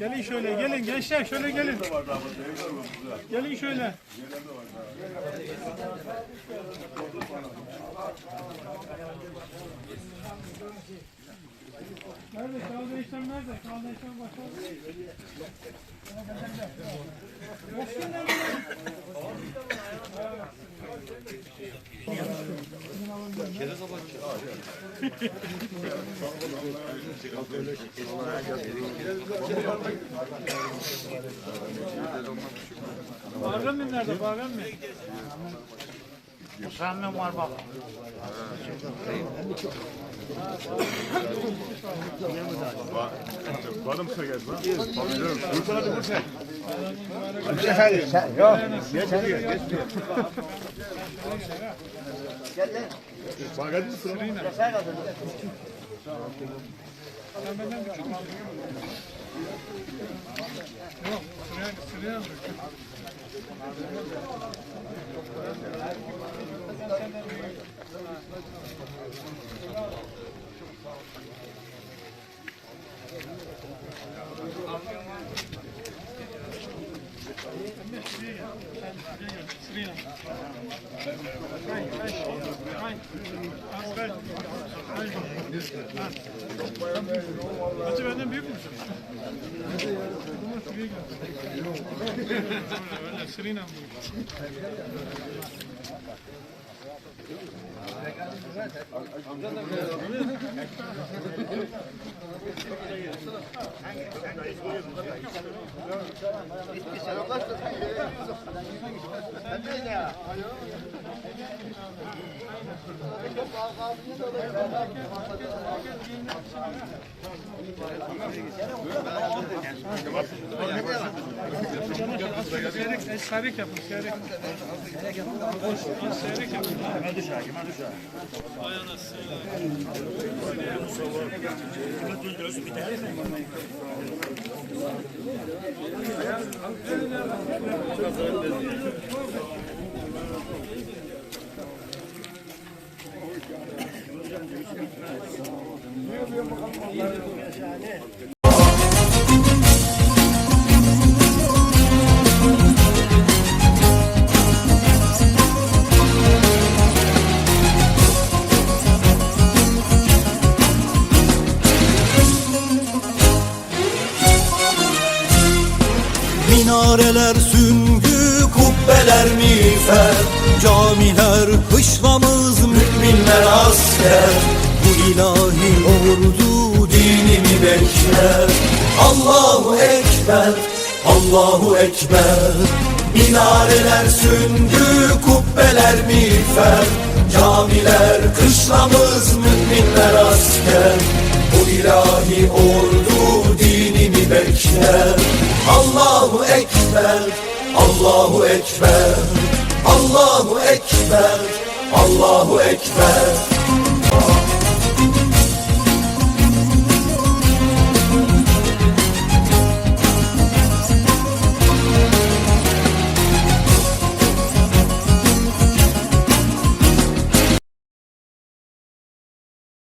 Gelin şöyle gelin gençler şöyle gelin. Gelin şöyle. Nerede? Kağıt değiştirme nerede? Kağıt değiştirme başladı. Bağırgan nerede? Bağırgan mı? Musammen var bak. Bana mı geldi lan? Tabii Dur sana bir dur sen. Yok. Bana geldi mi sıra? Sen benden küçük mü? Yok, sıraya, sıraya mı? Thank you. Hacı benden büyük müsün? Bunlar şuraya gel. Öyle sırayla büyük. Seyrek, seyrek yapın, seyrek. Seyrek yapın. Hemen düş hakim, hemen düş hakim. Minareler süngü, kubbeler miğfer. Camiler müminler asker Bu ilahi ordu dinimi bekler. Allahu Ekber, Allahu Ekber. Minareler süngü, kubbeler miğfer. Camiler kışlamız, müminler asker. Bu ilahi ordu dinimi bekler. Allahu Ekber, Allahu Ekber, Allahu Ekber, Allahu Ekber.